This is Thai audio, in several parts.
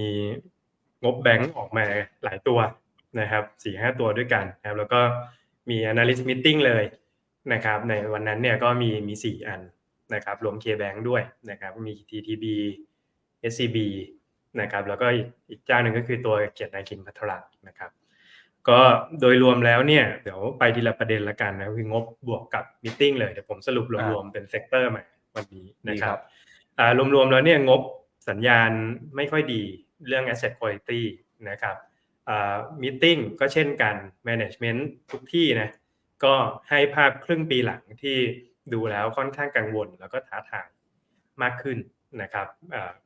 มีงบแบงก์ออกมาหลายตัวนะครับสี่ห้าตัวด้วยกันนะครับแล้วก็มี analyst meeting เลยนะครับในวันนั้นเนี่ยก็มีมีสี่อันนะครับรวม K-Bank ด้วยนะครับมี TTB SCB นะครับแล้วก็อีกเจ้าหนึ่งก็คือตัวเกียรตินายคินพัทรนะครับก็โดยรวมแล้วเนี่ยเดี๋ยวไปทีละประเด็นละกันนะคืองบบวกกับมิ팅เลยเดี๋ยวผมสรุปรวมๆเป็นเซกเตอร์ใหม่วันนี้นะครับรวมๆแล้วเนี่ยงบสัญญาณไม่ค่อยดี เรื่อง asset quality นะครับมิ팅ก็เช่นกัน management ทุกที่นะก็ให้ภาพครึ่งปีหลังที่ดูแล้วค่อนข้างกังวล แล้วก็ท้าทายมากขึ้นนะครับ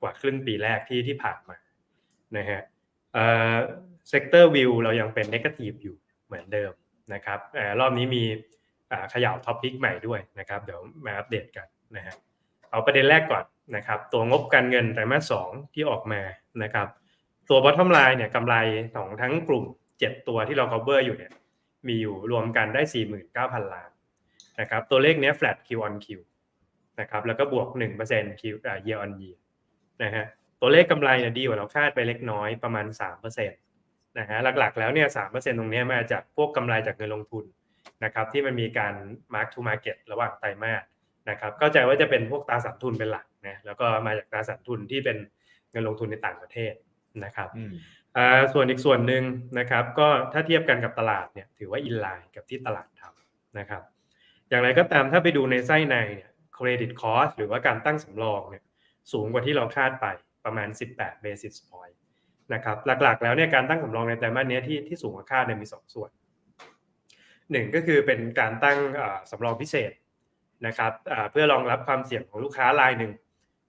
กว่าครึ่งปีแรกที่ที่ผ่านมานะฮะเซกเตอร์วิวเรายังเป็นนกาทีฟอยู่เหมือนเดิมนะครับรอบนี้มีขย่าวท็อปพิกใหม่ด้วยนะครับ เดี๋ยวมาอัปเดตกันนะฮะเอาประเด็นแรกก่อน นะครับตัวงบการเงินไตรมาสสองที่ออกมานะครับตัว bottom line เนี่ยกำไรของทั้งกลุ่ม 7 ตัวที่เรา cover อยู่เนี่ยมีอยู่รวมกันได้ 49,000 ล้านนะครับตัวเลขนี้ flat Q on Q นะครับแล้วก็บวก 1% Q year on year นะฮะตัวเลขกำไรเนี่ยดีกว่าเราคาดไปเล็กน้อยประมาณ 3%นะฮะหลักๆแล้วเนี่ย3%ตรงนี้มาจากพวกกำไรจากเงินลงทุนนะครับที่มันมีการ mark to market ระหว่างไตรมาสนะครับก็ใจว่าจะเป็นพวกตราสารทุนเป็นหลัก นะแล้วก็มาจากตราสารทุนที่เป็นเงินลงทุนในต่างประเทศนะครับส่วนอีกส่วนหนึ่งนะครับก็ถ้าเทียบกันกับตลาดเนี่ยถือว่าอินไลน์กับที่ตลาดทำนะครับ อย่างไรก็ตามถ้าไปดูในไส้ในเนี่ยเครดิตคอสหรือว่าการตั้งสำรองเนี่ยสูงกว่าที่เราคาดไปประมาณ 18 basis point นะครับหลักๆ แล้วเนี่ยการตั้งสำรองในไตรมาสนี้ที่ที่สูงกว่าคาดเนี่ยมี 2 ส่วนหนึ่งก็คือเป็นการตั้งสำรองพิเศษนะครับเพื่อรองรับความเสี่ยงของลูกค้ารายหนึ่ง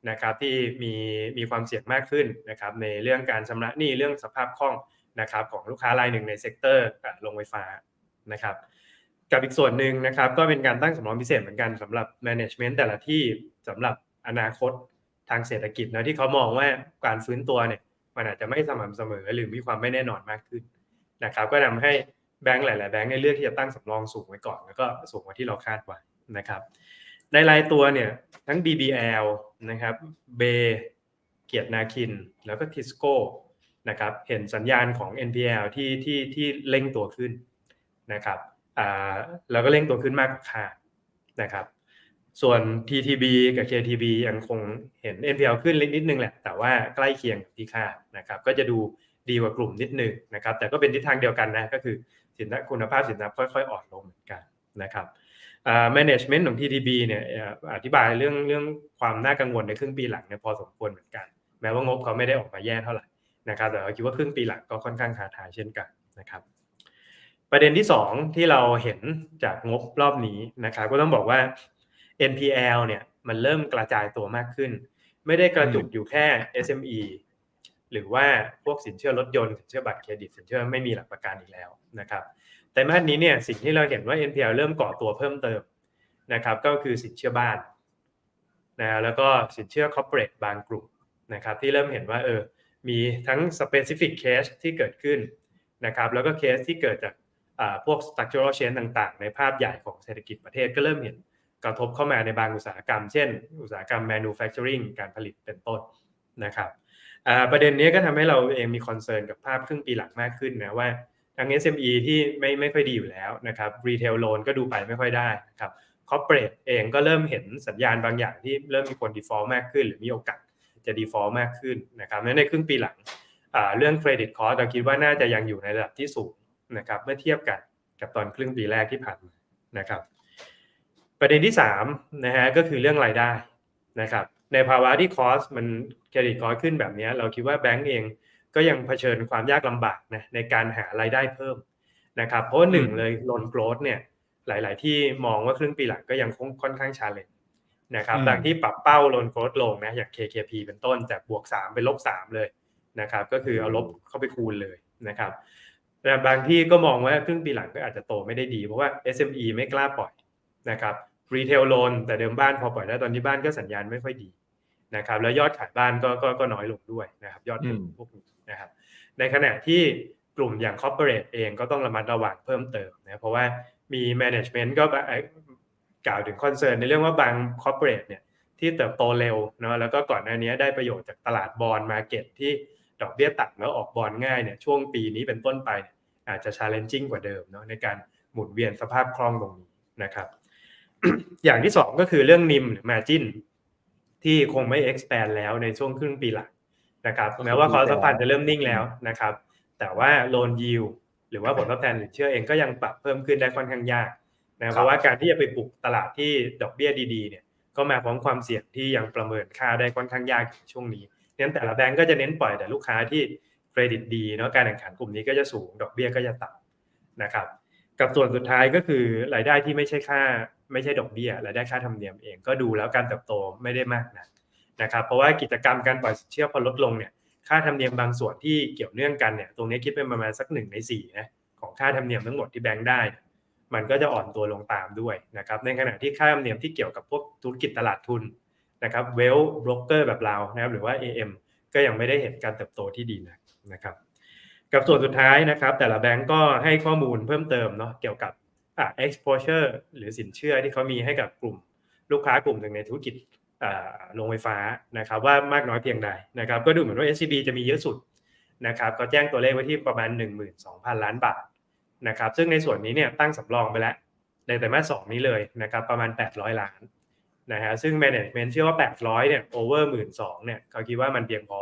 นะครับที่มีมีความเสี่ยงมากขึ้นนะครับในเรื่องการชำระหนี้เรื่องสภาพคล่องนะครับของลูกค้ารายหนึ่งในเซกเตอร์โรงไฟฟ้านะครับกับอีกส่วนหนึ่งนะครับก็เป็นการตั้งสำรองพิเศษเหมือนกันสำหรับ management แต่ละที่สำหรับอนาคตทางเศรษฐกิจนะที่เขามองว่าการฟื้นตัวเนี่ยมันอาจจะไม่สม่ำเสมอหรือมีความไม่แน่นอนมากขึ้นนะครับก็ทำให้แบงก์หลาย ๆ แบงก์ในเลือกที่จะตั้งสำรองสูงไว้ก่อน แล้วก็สูงกว่าที่เราคาดไว้นะครับ ในรายตัวเนี่ยทั้ง BBL นะครับเบเกียรตินาคิน แล้วก็ทิสโก้นะครับเห็นสัญญาณของ NPL ที่ที่ที่เร่งตัวขึ้นนะครับอ่าแล้วก็เร่งตัวขึ้นมากกว่าคาดนะครับส่วน TTB กับ KTB ยังคงเห็น NPL ขึ้นเล็กนิดนึงแหละ แต่ว่าใกล้เคียงกับที่คาดนะครับก็จะดูดีกว่ากลุ่มนิดนึงนะครับแต่ก็เป็นทิศทางเดียวกันนะก็คือสินทรัพย์คุณภาพสินทรัพย์ค่อยๆอ่อนลงเหมือนกันนะครับ อ่า management ของ TTB เนี่ยอธิบายเรื่องเรื่องความน่ากังวลในครึ่งปีหลังเนี่ยพอสมควรเหมือนกัน แม้ว่างบเขาไม่ได้ออกมาแย่เท่าไหร่นะครับแต่เราคิดว่าครึ่งปีหลังก็ค่อนข้างท้าทายเช่นกันนะครับ ประเด็นที่ 2 ที่เราเห็นจากงบรอบนี้นะครับก็ต้องบอกว่า NPL เนี่ยมันเริ่มกระจายตัวมากขึ้น ไม่ได้กระจุกอยู่แค่ SME หรือว่าพวกสินเชื่อรถยนต์สินเชื่อบัตรเครดิตสินเชื่อไม่มีหลักประกันอีกแล้วนะครับ แต่มาสนี้เนี่ยสิ่งที่เราเห็นว่า NPL เริ่มก่อตัวเพิ่มเติมนะครับก็คือสินเชื่อบ้านนะแล้วก็สินเชื่อ corporate บางกลุ่มนะครับที่เริ่มเห็นว่าเออมีทั้ง specific case ที่เกิดขึ้นนะครับแล้วก็เคสที่เกิดจากพวก structural change ต่างๆ ในภาพใหญ่ของเศรษฐกิจประเทศก็เริ่มเห็นกระทบเข้ามาในบางอุตสาหกรรม เช่น อุตสาหกรรม manufacturing การผลิตเป็นต้นนะครับประเด็นนี้ก็ทำให้เราเองมีคอนเซิร์นกับภาพครึ่งปีหลังมากขึ้นนะว่า ทาง SME ที่ไม่ไม่ค่อยดีอยู่แล้วนะครับ Retail Loan ก็ดูไปไม่ค่อยได้นะครับ Corporate เองก็เริ่มเห็นสัญญาณบางอย่างที่เริ่มมีคน default มากขึ้น หรือมีโอกาสจะ default มากขึ้นนะครับในครึ่งปีหลังเรื่อง credit cost เราคิดว่าน่าจะยังอยู่ในระดับที่สูงนะครับเมื่อเทียบกันกับตอนครึ่งปีแรกที่ผ่านมานะครับ ประเด็นที่3นะฮะก็คือเรื่องรายได้นะครับในภาวะที่คอสมันเครดิตคอสขึ้นแบบนี้เราคิดว่าแบงก์เอง ก็ยังเผชิญความยากลำบากนะในการหารายได้เพิ่มนะครับ เพราะหนึ่งเลยลนโกรดเนี่ยหลาย ๆ ที่มองว่าครึ่งปีหลังก็ยังค่อนข้างชาเลนจ์นะครับบางที่ปรับเป้าลนโกรดลงนะอย่าง KKP เป็นต้นจากบวก 3 เป็นลบ 3 เลยนะครับ ก็คือเอาลบเข้าไปคูณเลยนะครับแต่บางที่ก็มองว่าครึ่งปีหลังก็อาจจะโตไม่ได้ดี เพราะว่า SME ไม่กล้าปล่อยนะครับรีเทลโลนแต่เดิมบ้านพอปล่อยได้ตอนนี้บ้านก็สัญญาณไม่ค่อยดี นะครับแล้วยอดขายบ้านก็ก็ก็น้อยลงด้วยนะครับ ยอดเงินพวกนี้นะครับ ในขณะที่กลุ่มอย่าง corporate เองก็ต้องระมัดระวังเพิ่มเติมนะเพราะว่ามี management ก็กล่าวถึงคอนเซิร์นในเรื่องว่าบาง corporate เนี่ยที่เติบโตเร็วเนาะแล้วก็ก่อนหน้านี้ได้ประโยชน์จากตลาดบอลมาเก็ตที่ดอกเบี้ยต่ำแล้วออกบอลง่ายเนี่ยช่วงปีนี้เป็นต้นไปอาจจะ challenging กว่าเดิมเนาะในการหมุนเวียนสภาพคล่องตรงนี้นะครับ อย่างที่สองก็คือเรื่องนิมหรือ margin ที่คงไม่ expand แล้วในช่วงครึ่งปีหลังนะครับแม้ว่าคอสฟันจะเริ่มนิ่งแล้วนะครับ แต่ว่า loan yield หรือว่าผลตอบแทนหรือเชื่อเองก็ยังปรับเพิ่มขึ้นได้ค่อนข้างยากนะเพราะว่าการที่จะไปปลุกตลาดที่ดอกเบี้ยดีๆเนี่ยก็มาพร้อมความเสี่ยงที่ยังประเมินค่าได้ค่อนข้างยากช่วงนี้นั้นแต่ละแบงก์ก็จะเน้นปล่อยแต่ลูกค้าที่เครดิตดีเนาะการแข่งขันกลุ่มนี้ก็จะสูงดอกเบี้ยก็จะต่ำนะครับ กับส่วนสุดท้ายก็คือรายได้ที่ไม่ใช่ค่า ไม่ใช่ดอกเบี้ยรายได้ค่าธรรมเนียมเองก็ดูแล้วการเติบโตไม่ได้มากนะนะครับเพราะว่ากิจกรรมการปล่อยสินเชื่อพอลดลงเนี่ยค่าธรรมเนียมบางส่วนที่เกี่ยวเนื่องกันเนี่ยตรงนี้คิดเป็นประมาณสักหนึ่งในสี่นะของค่าธรรมเนียมทั้งหมดที่แบงค์ได้ มันก็จะอ่อนตัวลงตามด้วยนะครับในขณะที่ค่าธรรมเนียมที่เกี่ยวกับพวกธุรกิจตลาดทุนนะครับเวลบรกเกอร์แบบเรานะครับหรือว่า AM ก็ยังไม่ได้เห็นการเติบโตที่ดีนะนะครับ กับส่วนสุดท้ายนะครับ แต่ละแบงก์ก็ให้ข้อมูลเพิ่มเติมเนาะเกี่ยวกับ อ่า exposure หรือสินเชื่อที่เขามีให้กับกลุ่ม ลูกค้ากลุ่มหนึ่งในธุรกิจอ่าโรงไฟฟ้านะครับว่ามากน้อยเพียงใดนะครับก็ดูเหมือนว่า SCB จะมีเยอะสุดนะครับก็แจ้งตัวเลขไว้ที่ประมาณ 12,000 ล้านบาทนะครับซึ่งในส่วนนี้เนี่ยตั้งสำรองไปแล้วในไตรมาสองนี้เลยนะครับประมาณ 800 ล้านนะฮะซึ่ง management เชื่อว่า 800เนี่ย over 12,000เนี่ยเขาคิดว่ามันเพียงพอ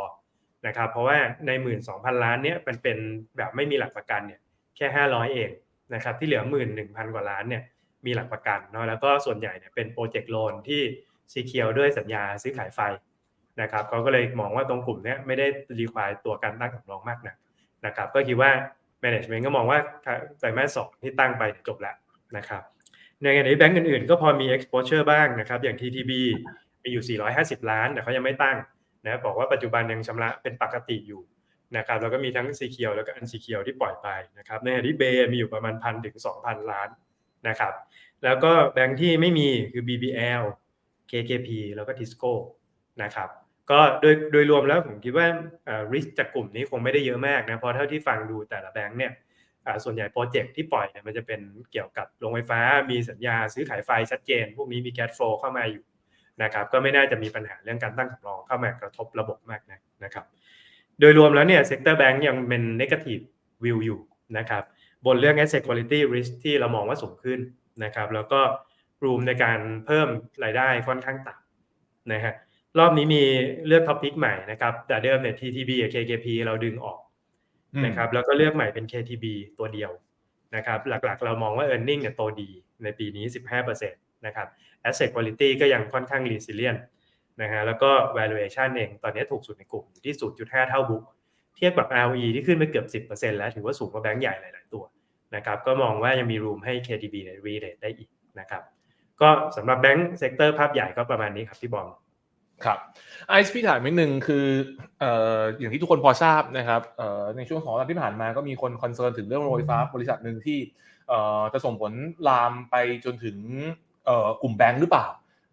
นะครับเพราะว่าใน 12,000 ล้านเนี่ยมันเป็นแบบไม่มีหลักประกันเนี่ยแค่ 500 เอง นะครับที่เหลือ11,000กว่าล้านเนี่ยมีหลักประกันเนาะแล้วก็ส่วนใหญ่เนี่ยเป็นโปรเจกต์โลนที่ซีเคียวด้วยสัญญาซื้อขายไฟนะครับเขาก็เลยมองว่าตรงกลุ่มเนี้ยไม่ได้รีควายตัวการตั้งสำรองมากนะนะครับก็คิดว่า management ก็มองว่าไตรมาสสองที่ตั้งไปจบแล้วนะครับในขณะที่แบงก์อื่นๆ ก็พอมี exposure บ้างนะครับอย่าง TTB มีอยู่ 450 ล้าน แต่เขายังไม่ตั้งนะบอกว่าปัจจุบันยังชำระเป็นปกติอยู่ นะครับแล้วก็มีทั้งสีเขียวแล้วก็อันสีเขียวที่ปล่อยไปนะครับในขณะที่เบมีอยู่ประมาณพันถึง2,000ล้านนะครับแล้วก็แบงก์ที่ไม่มีคือ BBL KKP แล้วก็ Tisco นะครับก็โดยโดยรวมแล้วผมคิดว่า risk จากกลุ่มนี้คงไม่ได้เยอะมากนะเพราะเท่าที่ฟังดูแต่ละแบงก์เนี่ยส่วนใหญ่โปรเจกต์ที่ปล่อยเนี่ยมันจะเป็นเกี่ยวกับโรงไฟฟ้า มีสัญญาซื้อขายไฟชัดเจน พวกนี้มีแก๊สโฟลเข้ามาอยู่นะครับก็ไม่น่าจะมีปัญหาเรื่องการตั้งสำรองเข้ามากระทบระบบมากนะนะครับ โดยรวมแล้วเนี่ยเซกเตอร์แบงก์ยังเป็น negative view อยู่นะครับบนเรื่อง asset quality risk ที่เรามองว่าสูงขึ้นนะครับแล้วก็ room ในการเพิ่มรายได้ค่อนข้างต่ำนะฮะรอบนี้มีเลือกท็อปพิกใหม่นะครับแต่เดิมเนี่ย TTB กับ KKP เราดึงออกนะครับแล้วก็เลือกใหม่เป็น KTB ตัวเดียวนะครับหลักๆ เรามองว่า e a r n i n g เนี่ยโตดีในปีนี้ 15%นะครับ asset quality ก็ยังค่อนข้าง resilient นะฮะแล้วก็ valuation เองตอนนี้ถูกสุดในกลุ่มอยู่ที่ 0.5 เท่าบุ๊กเทียบกับ ROE ที่ขึ้นไปเกือบ 10%แล้วถือว่าสูงกว่าแบงก์ใหญ่หลาย ๆ ตัวนะครับก็มองว่ายังมี room ให้ KTB ใน re-rate ได้อีกนะครับก็สำหรับแบงก์เซกเตอร์ภาพใหญ่ก็ประมาณนี้ครับพี่บอมครับไอซ์พี่ถามนิดนึงคือออย่างที่ทุกคนพอทราบนะครับในช่วงของวันที่ผ่านมาก็มีคนคอนเซิร์นถึงเรื่องโรงไฟฟ้าบริษัทหนึ่งที่จะส่งผลลามไปจนถึงกลุ่มแบงค์หรือเปล่า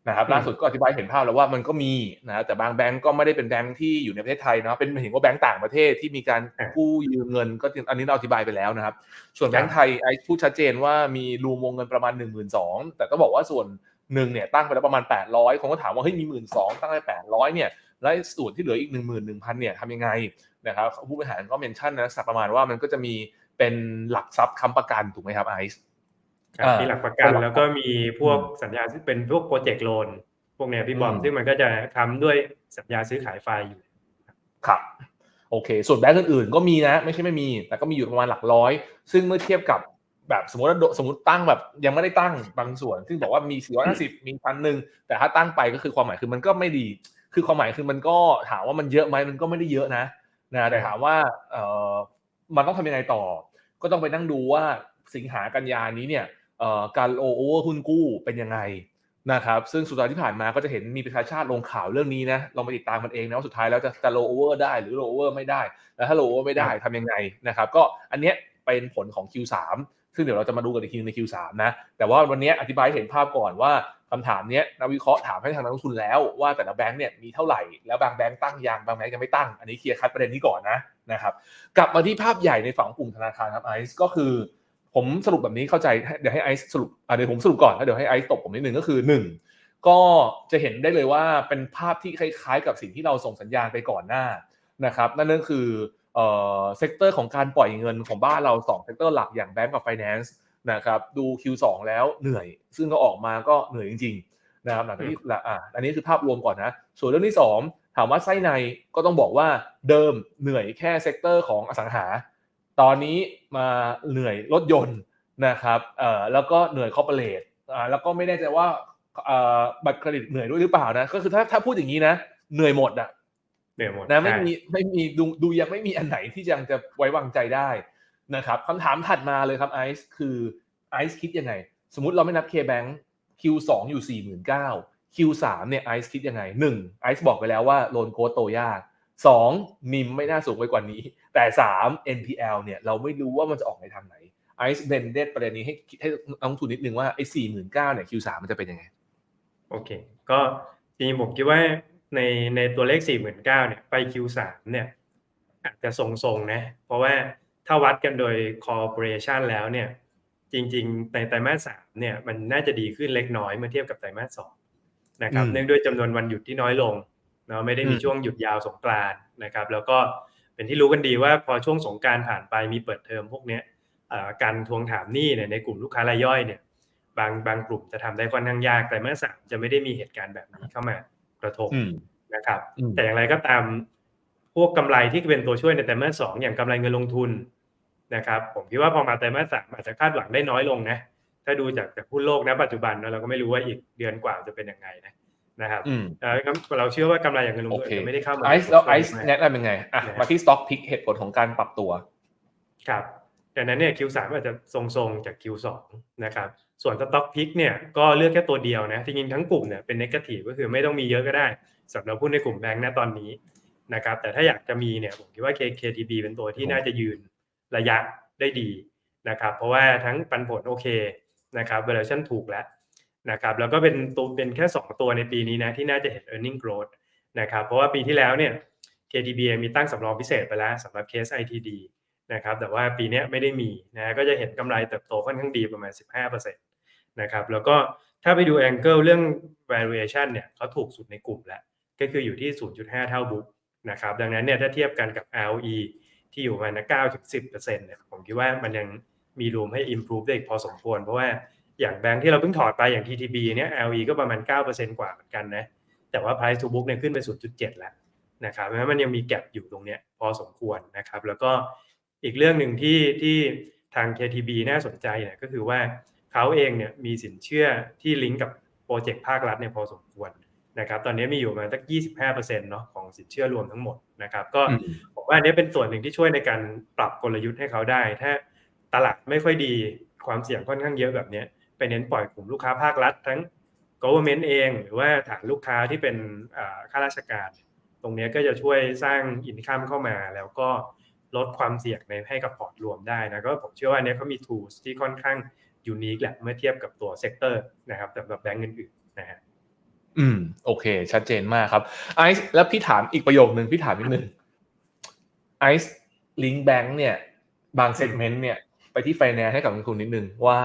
นะครับล่าสุดก็อธิบายเห็นภาพแล้วว่ามันก็มีนะแต่บางแบงก์ก็ไม่ได้เป็นแบงก์ที่อยู่ในประเทศไทยนะเป็นเห็นว่าแบงก์ต่างประเทศที่มีการกู้ยืมเงิน ก็อันนี้เราอธิบายไปแล้วนะครับ ส่วนแบงก์ไทยไอซ์พูดชัดเจนว่ามีรูมวงเงินประมาณ 1 2 0 0 0แต่ก็บอกว่าส่วนหนึ่งเนี่ยตั้งไปแล้วประมาณ 800คนก็ถามว่าเฮ้ยมีหมื่นสองตั้งไป800เนี่ยแล้วส่วนที่เหลืออีก 1 1 0 0 0เนี่ยทำยังไงนะครับผู้บริหารก็เมนชั่นนะสักประมาณว่ามันก็จะมีเป็นหลักทรัพย์ค้ำประกันถูกไหมครับไอซ์ มีหลักประกันแล้วก็มีพวกสัญญาที่เป็นพวกโปรเจกต์โลนพวกเนี้ยพี่บอมซึ่งมันก็จะทำด้วยสัญญาซื้อขายไฟอยู่ครับโอเค ส่วนแบงก์อื่นๆก็มีนะ ไม่ใช่ไม่มี แต่ก็มีอยู่ประมาณหลักร้อย ซึ่งเมื่อเทียบกับแบบสมมติว่าสมมติตั้งแบบยังไม่ได้ตั้งบางส่วน ซึ่งบอกว่ามี 450 มีพันหนึ่งแต่ถ้าตั้งไปก็คือความหมายคือมันก็ไม่ดี คือความหมายคือมันก็ถามว่ามันเยอะไหมมันก็ไม่ได้เยอะนะนะแต่ถามว่าเอ่อมันต้องทำยังไงต่อ ก็ต้องไปนั่งดูว่าสิงหากันยานี้เนี่ยเอ่อ การโอเวอร์หุ้นกู้เป็นยังไงนะครับซึ่งสุดท้ายที่ผ่านมาก็จะเห็นมีประชาชาติลงข่าวเรื่องนี้นะลองไปติดตามมันเองนะว่าสุดท้ายแล้วจะจะโลโอเวอร์ได้หรือโลโอเวอร์ไม่ได้ แล้วถ้าโลโอเวอร์ไม่ได้ทำยังไงนะครับก็อันเนี้ยเป็นผลของ Q3 ซึ่งเดี๋ยวเราจะมาดูกันอีกทีใน Q3 นะแต่ว่าวันนี้อธิบายเห็นภาพก่อนว่าคำถามนี้นักวิเคราะห์ถามให้ทางนักลงทุนแล้วว่าแต่ละแบงค์เนี่ยมีเท่าไหร่แล้วบางแบงค์ตั้งยังบางแบงค์ยังไม่ตั้งอันนี้เคลียร์คัดประเด็นนี้ก่อนนะนะครับกลับมาที่ภาพใหญ่ในฝั่งกลุ่มธนาคารครับไอซ์ก็คือ ผมสรุปแบบนี้เข้าใจเดี๋ยวให้ไอซ์สรุปเดี๋ยวผมสรุปก่อนแล้วเดี๋ยวให้ไอซ์ตบผมนิดนึงก็คือหนึ่งก็จะเห็นได้เลยว่าเป็นภาพที่คล้ายๆ กับสิ่งที่เราส่งสัญญาณไปก่อนหน้านะครับนั่นก็คือเอ่อเซกเตอร์ของการปล่อยเงินของบ้านเรา2เซกเตอร์หลักอย่างแบงก์กับไฟแนนซ์นะครับดู Q2 แล้วเหนื่อย ซึ่งก็ออกมาก็เหนื่อยจริงๆนะครับหลังจากที่อะอันนี้คือภาพรวมก่อนนะ ส่วนเรื่องที่ 2 ถามว่าไส้ในก็ต้องบอกว่าเดิมเหนื่อยแค่เซกเตอร์ของอสังหา ตอนนี้มาเหนื่อยรถยนต์นะครับเอ่อแล้วก็เหนื่อยคอร์เปอเรทอ่าแล้วก็ไม่แน่ใจว่าเอ่อบัตรเครดิตเหนื่อยด้วยหรือเปล่านะก็คือถ้าถ้าพูดอย่างนี้นะเหนื่อยหมดอะเหนื่อยหมดนะไม่ใช่มีไม่มีดูดูยังไม่มีอันไหนที่ยังจะไว้วางใจได้นะครับคำถามถัดมาเลยครับไอซ์คือไอซ์คิดยังไง สมมติเราไม่นับ K-Bank Q2 อยู่ 4 9 0 0 0 Q3 เนี่ยไอซ์คิดยังไงหนึ่งไอซ์บอกไปแล้วว่าโลนโค้ดโตยาก สองนิมไม่น่าสูงไปกว่านี้ แต่สาม NPL เนี่ยเราไม่รู้ว่ามันจะออกในทางไหนไอซ์เบนเดตประเด็นนี้ให้ให้นักลงทุนนิดนึงว่าไอ้สี่หมื่นเก้าเนี่ย Q3 มันจะเป็นยังไง โอเค ก็จริงๆผมคิดว่าในในตัวเลข49,000เนี่ยไป Q3 เนี่ยอาจจะทรงๆนะ เพราะว่าถ้าวัดกันโดย corporation แล้วเนี่ย จริง ๆ ในไตรมาสสามเนี่ย มันน่าจะดีขึ้นเล็กน้อยเมื่อเทียบกับไตรมาสสองนะครับอืมเนื่องด้วยจำนวนวันหยุดที่น้อยลง เนาะไม่ได้มีอืมช่วงหยุดยาวสงกรานต์นะครับ แล้วก็เป็นที่รู้กันดีว่าพอช่วงสงกรารผ่านไปมีเปิดเทอมพวกเนี้ยเอ่อการทวงถามหนี้เนี่ยในกลุ่มลูกค้ารายย่อยเนี่ยบางบางกลุ่มจะทำได้ค่อนข้างยากแต่เมื่อสามจะไม่ได้มีเหตุการณ์แบบนี้เข้ามากระทบอืมนะครับอืมแต่อย่างไรก็ตามพวกกำไรที่เป็นตัวช่วยในไตรมาสสองอย่างกำไรเงินลงทุนนะครับผมคิดว่าพอมาไตรมาสสามอาจจะคาดหวังได้น้อยลงนะถ้าดูจากจากหุ้นโลกนะปัจจุบันนะเราก็ไม่รู้ว่าอีกเดือนกว่าจะเป็นยังไงนะ นะครับอืมเอ่อเราเชื่อว่ากำไรอย่างเงินลงโอทุนเคจะไม่ได้เข้ามาไอซ์แล้วไอซ์มากแนะนำยังไงอะนะฮะมาที่ Stock Pick เหตุผลของการปรับตัวครับดังนั้นเนี่ย Q3 อาจจะทรงๆจาก Q2 นะครับส่วน Stock Pick เนี่ยก็เลือกแค่ตัวเดียวนะจริงๆทั้งกลุ่มเนี่ยเป็น negative ก็คือไม่ต้องมีเยอะก็ได้สำหรับหุ้นในกลุ่มแบงค์ณตอนนี้นะครับแต่ถ้าอยากจะมีเนี่ยผมคิดว่า K- KTB เป็นตัวที่น่าจะยืนระยะได้ดีนะครับเพราะว่าทั้งปันผลโอเคนะครับ valuation ถูกแล้ว นะครับแล้วก็เป็นตัวเป็นแค่ 2 ตัวในปีนี้นะที่น่าจะเห็น earning growth นะครับเพราะว่าปีที่แล้วเนี่ย KTB มีตั้งสำรองพิเศษไปแล้วสำหรับเคส ITD นะครับแต่ว่าปีนี้ไม่ได้มีนะก็จะเห็นกำไรเติบโตค่อนข้างดีประมาณ 15%นะครับแล้วก็ถ้าไปดู Angle เรื่อง valuation เนี่ยเขาถูกสุดในกลุ่มแล้ว ก็คืออยู่ที่ 0.5 เท่าบุ๊กนะครับดังนั้นเนี่ยถ้าเทียบกันกับ ROE ที่อยู่ประมาณ9-10%เนี่ยผมคิดว่ามันยังมีรูมให้ improve ได้อีกพอสมควร เพราะว่า อย่างแบงค์ที่เราเพิ่งถอดไปอย่าง TTB เนี่ย ROE ก็ประมาณ 9%กว่าเหมือนกันนะ แต่ว่า price to book เนี่ยขึ้นไป 0.7 แล้วนะครับเพราะมันยังมีแก็บอยู่ตรงเนี้ยพอสมควรนะครับ แล้วก็อีกเรื่องหนึ่งที่ที่ทาง KTB น่าสนใจเนี่ยก็คือว่าเขาเองเนี่ยมีสินเชื่อที่ลิงก์กับโปรเจกต์ภาครัฐเนี่ยพอสมควรนะครับตอนนี้มีอยู่ประมาณสัก 25%เนาะของสินเชื่อรวมทั้งหมดนะครับก็ผมว่าอันนี้เป็นส่วนหนึ่งที่ช่วยในการปรับกลยุทธ์ให้เขาได้ ถ้าตลาดไม่ค่อยดีความเสี่ยงค่อนข้างเยอะแบบนี้ ไปเน้นปล่อยกลุ่มลูกค้าภาครัฐ ทั้ง government เอง หรือว่าฐานลูกค้าที่เป็นข้าราชการ ตรงนี้ก็จะช่วยสร้างอินคัมเข้ามา แล้วก็ลดความเสี่ยงในให้กับพอร์ตรวมได้นะก็ผมเชื่อว่าอันเนี้ยเขามี tools ที่ค่อนข้างยูนิคแหละเมื่อเทียบกับตัวเซกเตอร์นะครับสำหรับแบงก์อื่นๆนะฮะอืมโอเค ชัดเจนมากครับไอซ์แล้วพี่ถามอีกประโยคนึงพี่ถามนิดนึงไอซ์ลิงแบงค์เนี่ย บางเซกเมนต์เนี่ยไปที่ไฟแนนซ์ให้กับคุณนิดนึงว่า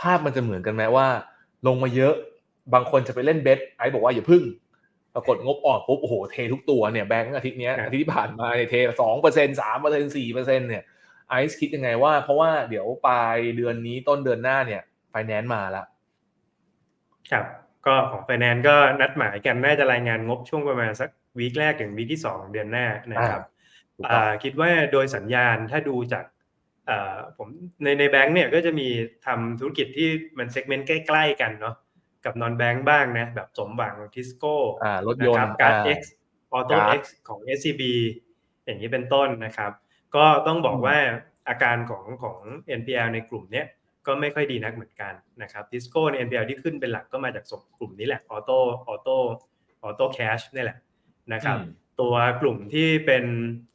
ภาพมันจะเหมือนกันไหมว่า ลงมาเยอะบางคนจะไปเล่นเบสไอซ์บอกว่าอย่าพึ่งปรากฏงบออกปุ๊บโอ้โหเททุกตัวเนี่ยแบงก์อาทิตย์เนี้ยครับอาทิตย์ที่ผ่านมาเนี่ยเทสองเปอร์เซ็นสามเปอร์เซ็นสี่เปอร์เซ็นเนี่ยไอซ์คิดยังไงว่า เพราะว่าเดี๋ยวปลายเดือนนี้ต้นเดือนหน้าเนี่ยไฟแนนซ์มาแล้วครับ ก็ของไฟแนนซ์ก็นัดหมายกันน่าจะรายงานงบช่วงประมาณสักวีคแรกถึงวีคที่สองของเดือนหน้านะครับถูกต้องอ่าคิดว่าโดยสัญญาณถ้าดูจากอ่า ผมในในแบงก์เนี่ยก็จะมีทำธุรกิจที่มันเซกเมนต์ใกล้ ๆ กันเนาะกับนอนแบงก์บ้างนะแบบสมหวังทิสโก้อ่ารถยนต์การ์ดอ่า X Auto การ์ด X ของ SCB อย่างนี้เป็นต้นนะครับ ก็ต้องบอกอืมว่าอาการของของ NPL ในกลุ่มเนี้ยก็ไม่ค่อยดีนักเหมือนกันนะครับทิสโก้ใน NPL ที่ขึ้นเป็นหลักก็มาจากสมกลุ่มนี้แหละ Auto Auto Auto Cash นี่แหละนะครับอืมตัวกลุ่มที่เป็น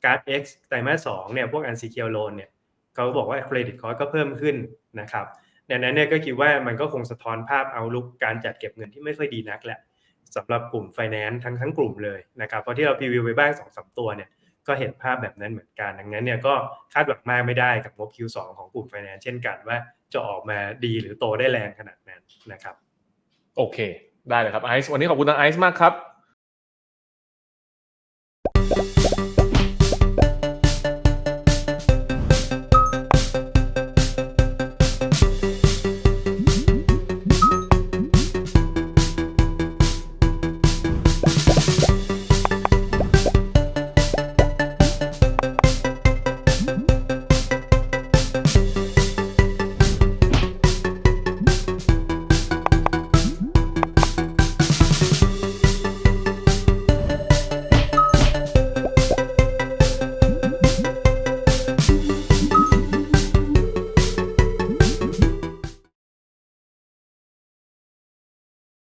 การ์ด X ไตรมาสสองเนี่ยพวก unsecured loan เนี่ย เขาบอกว่า credit cost ก็เพิ่มขึ้นนะครับดังนั้นเนี่ยก็คิดว่ามันก็คงสะท้อนภาพเอาลุกการจัดเก็บเงินที่ไม่ค่อยดีนักแหละสำหรับกลุ่ม finance ทั้งทั้งกลุ่มเลยนะครับเพราะที่เราพรีวิวไปบ้างสองสามตัวเนี่ยก็เห็นภาพแบบนั้นเหมือนกัน ดังนั้นเนี่ยก็คาดหวังมากไม่ได้กับงบ Q2 ของกลุ่ม finance เช่นกันว่าจะออกมาดีหรือโตได้แรงขนาดนั้นนะครับ โอเค ได้เลยครับไอซ์วันนี้ขอบคุณทางไอซ์มากครับ